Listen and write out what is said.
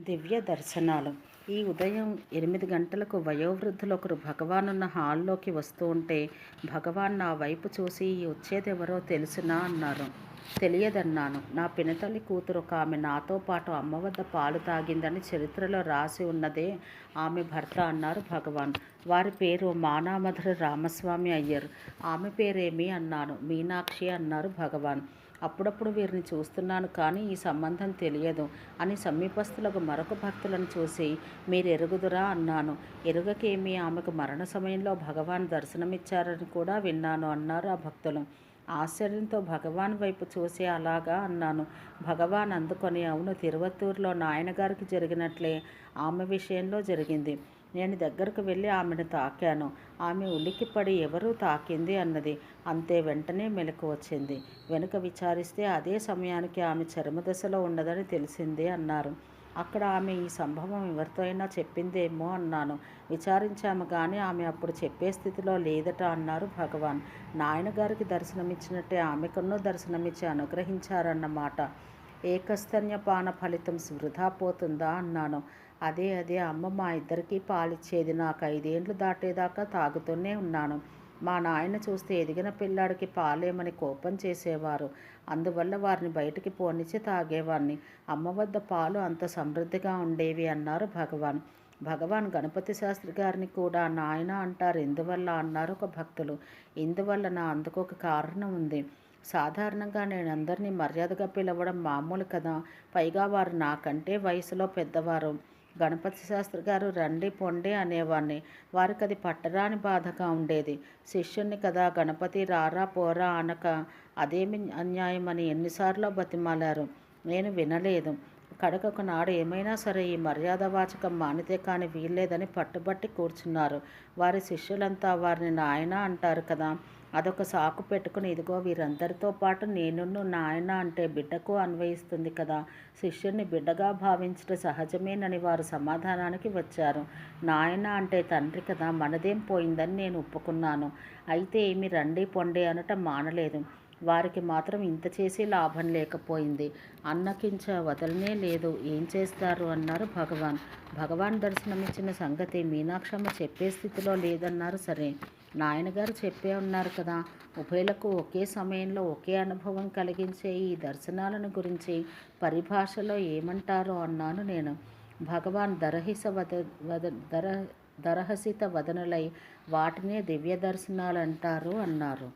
దివ్య దర్శనాలు. ఈ ఉదయం ఎనిమిది గంటలకు వయోవృద్ధులు ఒకరు భగవానున్న హాల్లోకి వస్తూ ఉంటే భగవాన్ నా వైపు చూసి వచ్చేదెవరో తెలుసునా అన్నారు. తెలియదన్నాను. నా పినతల్లి కూతురు ఒక ఆమె నాతో పాటు అమ్మ వద్ద పాలు తాగిందని చరిత్రలో రాసి ఉన్నదే ఆమె భర్త అన్నారు భగవాన్. వారి పేరు మానామధుర రామస్వామి అయ్యర్. ఆమె పేరేమి అన్నాను. మీనాక్షి అన్నారు భగవాన్. అప్పుడప్పుడు వీరిని చూస్తున్నాను కానీ ఈ సంబంధం తెలియదు అని సమీపస్తులకు మరొక భక్తులను చూసి మీరు ఎరుగుదురా అన్నాను. ఎరుగకేమి? ఆమెకు మరణ సమయంలో భగవాన్ దర్శనమిచ్చారని కూడా విన్నాను అన్నారు ఆ భక్తులు. ఆశ్చర్యంతో భగవాన్ వైపు చూసి అలాగా అన్నాను. భగవాన్ అందుకొని అవును తిరువత్తూరులో నాయనగారికి జరిగినట్లే ఆమె విషయంలో జరిగింది. నేను దగ్గరకు వెళ్ళి ఆమెను తాకాను. ఆమె ఉలిక్కిపడి ఎవరు తాకింది అన్నది అంతే వెంటనే మెలకు వచ్చింది. వెనుక విచారిస్తే అదే సమయానికి ఆమె చర్మదశలో ఉన్నదని తెలిసింది అన్నారు. అక్కడ ఆమె ఈ సంభవం ఎవరితో అయినా చెప్పిందేమో అన్నాను. విచారించాము కానీ ఆమె అప్పుడు చెప్పే స్థితిలో లేదట అన్నారు భగవాన్. నాయనగారికి దర్శనమిచ్చినట్టే ఆమెకున్నో దర్శనమిచ్చి అనుగ్రహించారన్నమాట. ఏకస్తన్యపాన ఫలితం వృధా పోతుందా అన్నాను. అదే అదే అమ్మ మా ఇద్దరికీ పాలిచ్చేది నాకు ఐదేండ్లు దాటేదాకా తాగుతూనే ఉన్నాను. మా నాయన చూస్తే ఎదిగిన పిల్లాడికి పాలేమని కోపం చేసేవారు. అందువల్ల వారిని బయటికి పోనిచ్చి తాగేవాడిని అమ్మ వద్ద పాలు అంత సమృద్ధిగా ఉండేవి అన్నారు భగవాన్. భగవాన్ గణపతి శాస్త్రి గారిని కూడా నాయన అంటారు. ఎందువల్ల అన్నారు ఒక భక్తులు. ఇందువల్ల నా అందుకు ఒక కారణం ఉంది. సాధారణంగా నేను అందరినీ మర్యాదగా పిలవడం మామూలు కదా. పైగా వారు నాకంటే వయసులో పెద్దవారు. గణపతి శాస్త్రి గారు రండి పొండి అనేవాడిని వారికి అది పట్టరాని బాధగా ఉండేది. శిష్యుణ్ణి కదా గణపతి రారా పోరా అనక అదేమి అన్యాయం అని ఎన్నిసార్లు బతిమాలారు. నేను వినలేదు. కడకొక నాడు ఏమైనా సరే ఈ మర్యాద వాచకం మానితే కానీ వీల్లేదని పట్టుబట్టి కూర్చున్నారు. వారి శిష్యులంతా వారిని నాయన అంటారు కదా. అదొక సాకు పెట్టుకుని ఇదిగో వీరందరితో పాటు నేను నాయన అంటే బిడ్డకు అన్వయిస్తుంది కదా. శిష్యుని బిడ్డగా భావించడం సహజమేనని వారు సమాధానానికి వచ్చారు. నాయన అంటే తండ్రి కదా మనదేం పోయిందని నేను ఒప్పుకున్నాను. అయితే ఏమి రండి పొండి అనటం మానలేదు. వారికి మాత్రం ఇంత చేసి లాభం లేకపోయింది. అన్నకించ వదలనే లేదు. ఏం చేస్తారు? అన్నారు భగవాన్. భగవాన్ దర్శనమిచ్చిన సంగతి మీనాక్షమ్మ చెప్పే స్థితిలో లేదన్నారు. సరే నాయనగారు చెప్పే ఉన్నారు కదా. ఉభయలకు ఒకే సమయంలో ఒకే అనుభవం కలిగించే ఈ దర్శనాలను గురించి పరిభాషలో ఏమంటారో అన్నాను నేను. భగవాన్ దరహిస వద వద దర దరహసిత వదనులై వాటినే దివ్య దర్శనాలు అంటారు అన్నారు.